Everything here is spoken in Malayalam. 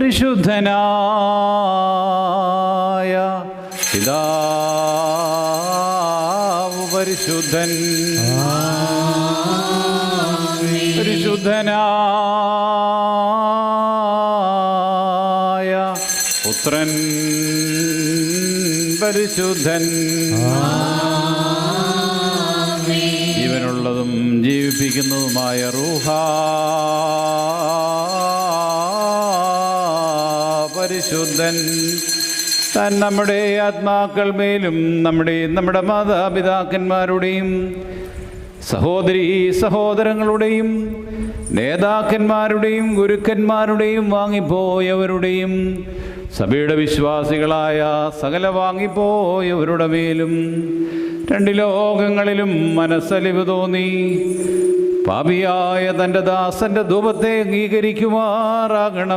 പരിശുദ്ധനായ പിതാവ് പരിശുദ്ധൻ. പരിശുദ്ധനായ പുത്രൻ പരിശുദ്ധൻ. ജീവനുള്ളതും ജീവിപ്പിക്കുന്നതുമായ റൂഹ പരിശുദ്ധൻ. താൻ നമ്മുടെ ആത്മാക്കൾ മേലും നമ്മുടെ നമ്മുടെ മാതാപിതാക്കന്മാരുടെയും സഹോദരി സഹോദരങ്ങളുടെയും നേതാക്കന്മാരുടെയും ഗുരുക്കന്മാരുടെയും വാങ്ങിപ്പോയവരുടെയും സഭയുടെ വിശ്വാസികളായ സകല വാങ്ങിപ്പോയവരുടെ മേലും രണ്ട് ലോകങ്ങളിലും മനസ്സലിവ് തോന്നി. പാപിയായ തന്റെ ദാസന്റെ ധൂപത്തെ അംഗീകരിക്കുമാറാകണം.